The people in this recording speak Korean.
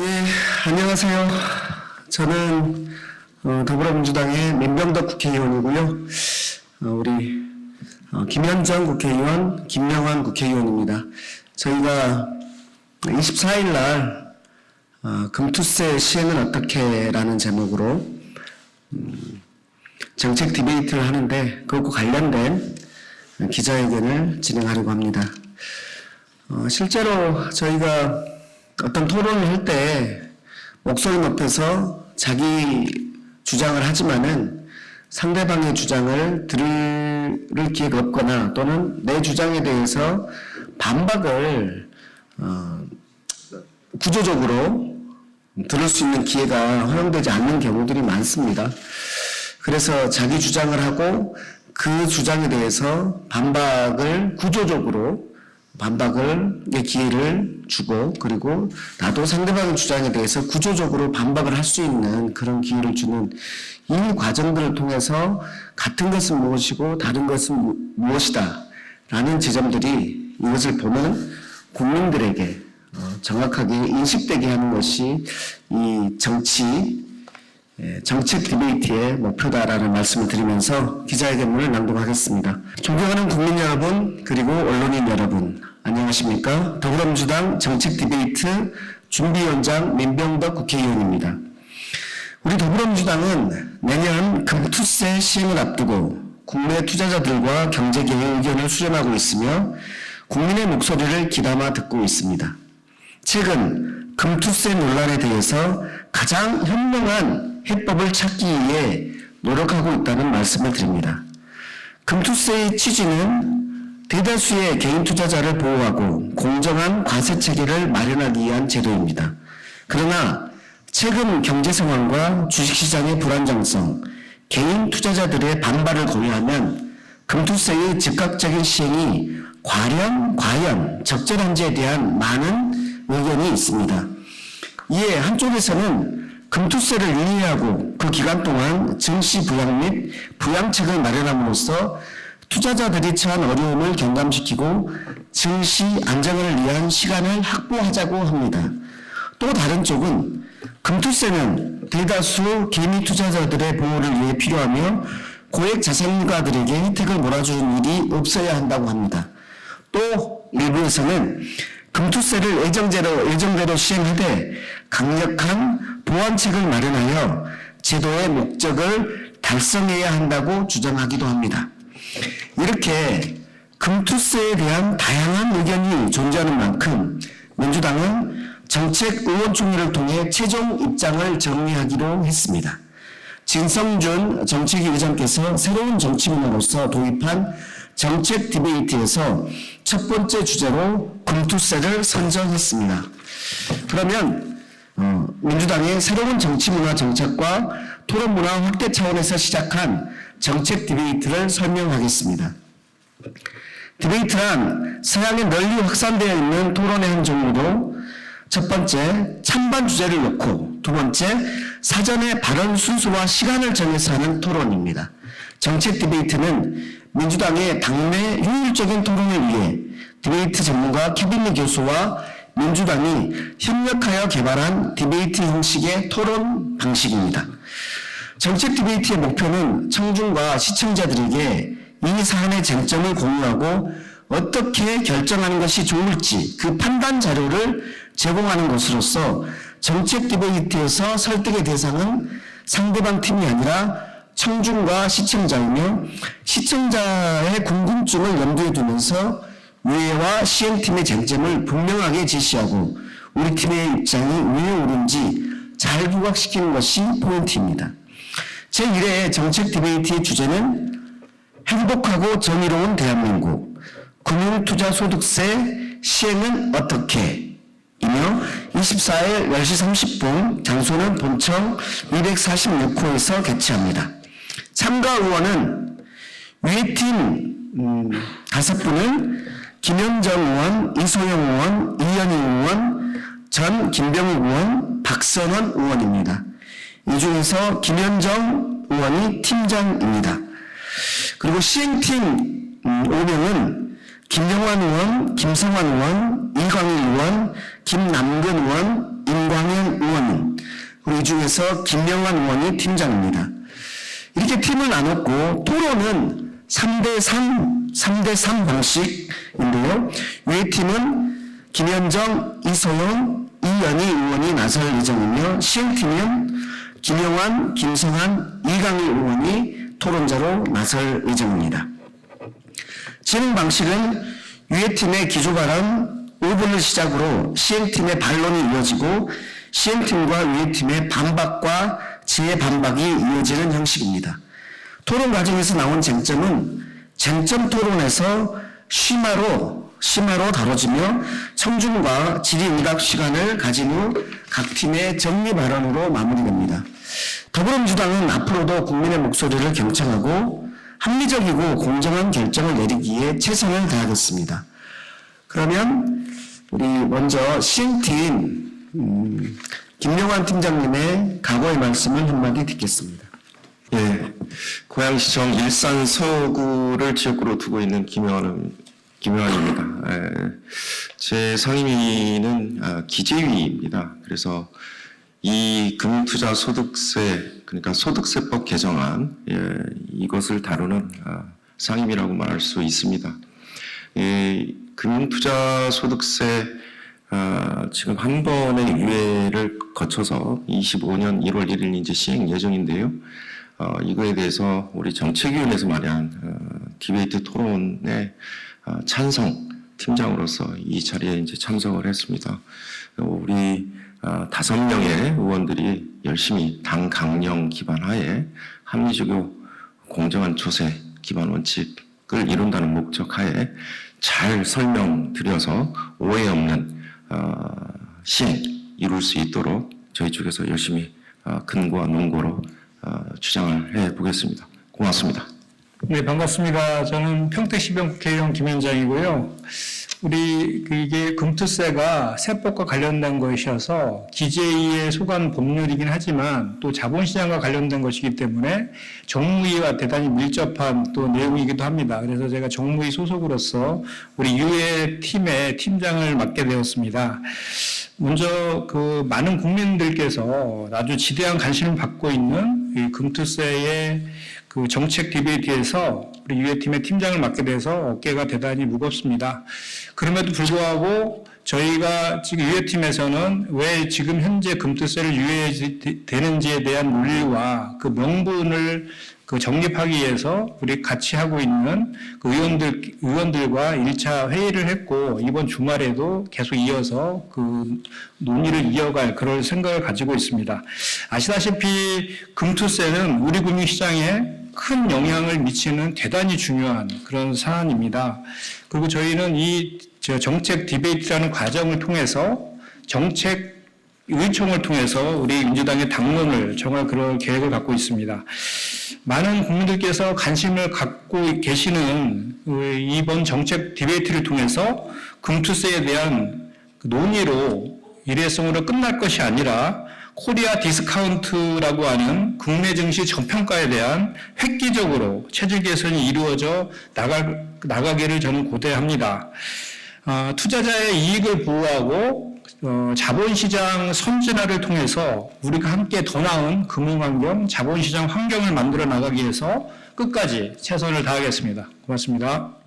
예, 안녕하세요. 저는 어, 더불어민주당의 민병덕 국회의원이고요. 어, 우리 어, 김현정 국회의원, 김영환 국회의원입니다. 저희가 24일 날 어, 금투세 시행은 어떻게라는 제목으로 음, 정책 디베이트를 하는데 그것과 관련된 기자회견을 진행하려고 합니다. 어, 실제로 저희가 어떤 토론을 할 때 목소리 높여서 자기 주장을 하지만은 상대방의 주장을 들을 기회가 없거나 또는 내 주장에 대해서 반박을 어, 구조적으로 들을 수 있는 기회가 허용되지 않는 경우들이 많습니다. 그래서 자기 주장을 하고 그 주장에 대해서 반박을 구조적으로 반박을 의 기회를 주고 그리고 나도 상대방의 주장에 대해서 구조적으로 반박을 할 수 있는 그런 기회를 주는 이 과정들을 통해서 같은 것은 무엇이고 다른 것은 무- 무엇이다 라는 지점들이 이것을 보는 국민들에게 어, 정확하게 인식되게 하는 것이 이 정치 예, 정책 디베이트의 목표다라는 말씀을 드리면서 기자회견문을 낭독하겠습니다. 존경하는 국민 여러분 그리고 언론인 여러분 안녕하십니까? 더불어민주당 정책 디베이트 준비위원장 민병덕 국회의원입니다. 우리 더불어민주당은 내년 금투세 시행을 앞두고 국내 투자자들과 경제계의 의견을 수렴하고 있으며 국민의 목소리를 귀담아 듣고 있습니다. 최근 금투세 논란에 대해서 가장 현명한 해법을 찾기 위해 노력하고 있다는 말씀을 드립니다. 금투세의 취지는 대다수의 개인 투자자를 보호하고 공정한 과세 체계를 마련하기 위한 제도입니다. 그러나 최근 경제 상황과 주식시장의 불안정성, 개인 투자자들의 반발을 고려하면 금투세의 즉각적인 시행이 과연 과연 적절한지에 대한 많은 의견이 있습니다. 이에 한쪽에서는 금투세를 유예하고 그 기간 동안 증시 부양 및 부양책을 마련함으로써 투자자들이 처한 어려움을 경감시키고 증시 안정을 위한 시간을 확보하자고 합니다. 또 다른 쪽은 금투세는 대다수 개미 투자자들의 보호를 위해 필요하며 고액 자산가들에게 혜택을 몰아주는 일이 없어야 한다고 합니다. 또 일부에서는 금투세를 예정대로, 예정대로 시행하되 강력한 보완책을 마련하여 제도의 목적을 달성해야 한다고 주장하기도 합니다. 이렇게 금투세에 대한 다양한 의견이 존재하는 만큼 민주당은 정책 의원총회를 통해 최종 입장을 정리하기로 했습니다. 진성준 정책위 의장께서 새로운 정치 문화로서 도입한 정책 디베이트에서 첫 번째 주제로 금투세를 선정했습니다. 그러면 어, 민주당의 새로운 정치 문화 정책과 토론 문화 확대 차원에서 시작한 정책 디베이트를 설명하겠습니다. 디베이트란 서양에 널리 확산되어 있는 토론의 한 종류로 첫 번째 찬반 주제를 놓고 두 번째 사전에 발언 순서와 시간을 정해서 하는 토론입니다. 정책 디베이트는 민주당의 당내 효율적인 토론을 위해 디베이트 전문가 케빈리 교수와 민주당이 협력하여 개발한 디베이트 형식의 토론 방식입니다. 정책 디베이트의 목표는 청중과 시청자들에게 이 사안의 쟁점을 공유하고 어떻게 결정하는 것이 좋을지 그 판단 자료를 제공하는 것으로서 정책 디베이트에서 설득의 대상은 상대방 팀이 아니라 청중과 시청자이며 시청자의 궁금증을 염두에 두면서 유해와 시행팀의 쟁점을 분명하게 제시하고 우리 팀의 입장이 왜 옳은지 잘 부각시키는 것이 포인트입니다. 제1회 정책 디베이트의 주제는 행복하고 정의로운 대한민국 금융투자소득세 시행은 어떻게 이며 24일 10시 30분 장소는 본청 246호에서 개최합니다. 참가 의원은 위팀 음, 분은 김현정 의원, 이소영 의원, 이현희 의원, 전 김병욱 의원, 박선원 의원입니다. 이 중에서 김현정 의원이 팀장입니다. 그리고 시행팀 음, 5명은 김영환 의원, 김성환 의원, 이광일 의원, 김남근 의원, 임광현 이 중에서 김명환 의원이 팀장입니다. 이렇게 팀을 나눴고 토론은 3대3, 3대3 방식인데요. 위의 팀은 김현정, 이소영, 이연희 의원이 나설 예정이며 시행팀은 김영환, 김성한, 이강희 의원이 토론자로 나설 예정입니다. 진행 방식은 위의 팀의 기조 발언 5분을 시작으로 시행팀의 반론이 이어지고 시행팀과 위의 팀의 반박과 재반박이 이어지는 형식입니다. 토론 과정에서 나온 쟁점은 쟁점 토론에서 심화로 심화로 다뤄지며 청중과 질의응답 시간을 가진 후 각 팀의 정리 발언으로 마무리됩니다. 더불어민주당은 앞으로도 국민의 목소리를 경청하고 합리적이고 공정한 결정을 내리기에 최선을 다하겠습니다. 그러면 우리 먼저 시행팀 음, 김용환 팀장님의 각오의 말씀을 한마디 듣겠습니다. 예, 고양시청 일산 서구를 지역구로 두고 있는 김영환, 김영환입니다. 예, 제 상임위는 아, 기재위입니다. 그래서 이 금융투자 소득세, 그러니까 소득세법 개정안, 예, 이것을 다루는 아, 상임위라고 말할 수 있습니다. 예, 금융투자 소득세 아, 지금 한 번의 유예를 거쳐서 25년 1월 1일 이제 시행 예정인데요. 어, 이거에 대해서 우리 정책위원회에서 마련한 어, 디베이트 토론에 어, 찬성 팀장으로서 이 자리에 이제 참석을 했습니다. 어, 우리 어, 다섯 명의 의원들이 열심히 당 강령 기반 하에 합리적이고 공정한 조세 기반 원칙을 이룬다는 목적 하에 잘 설명드려서 오해 없는 어, 시행 이룰 수 있도록 저희 쪽에서 열심히 어, 근거와 논거로 어, 주장을 해 보겠습니다. 고맙습니다. 네, 반갑습니다. 저는 평택시병 국회의원 김현장이고요. 우리 그 이게 금투세가 세법과 관련된 것이어서 기재위에 속한 법률이긴 하지만 또 자본시장과 관련된 것이기 때문에 정무위와 대단히 밀접한 또 내용이기도 합니다. 그래서 제가 정무위 소속으로서 우리 유해 팀의 팀장을 맡게 되었습니다. 먼저 그 많은 국민들께서 아주 지대한 관심을 받고 있는 이 금투세의 그 정책 디베이트에서 우리 유해팀의 팀장을 맡게 돼서 어깨가 대단히 무겁습니다. 그럼에도 불구하고 저희가 지금 유해팀에서는 왜 지금 현재 금투세를 유예되는지에 대한 논리와 그 명분을 그 정립하기 위해서 우리 같이 하고 있는 그 의원들, 의원들과 1차 회의를 했고, 이번 주말에도 계속 이어서 그 논의를 이어갈 그럴 생각을 가지고 있습니다. 아시다시피 금투세는 우리 금융시장에 큰 영향을 미치는 대단히 중요한 그런 사안입니다. 그리고 저희는 이저 정책 디베이트라는 과정을 통해서 정책 의총을 통해서 우리 민주당의 당론을 정할 그런 계획을 갖고 있습니다. 많은 국민들께서 관심을 갖고 계시는 이번 정책 디베이트를 통해서 금투세에 대한 그 논의로 일회성으로 끝날 것이 아니라 코리아 디스카운트라고 하는 국내 증시 저평가에 대한 획기적으로 체질 개선이 이루어져 나갈, 나가기를 저는 고대합니다. 어, 투자자의 이익을 보호하고 어, 자본시장 선진화를 통해서 우리가 함께 더 나은 금융환경, 자본시장 환경을 만들어 나가기 위해서 끝까지 최선을 다하겠습니다. 고맙습니다.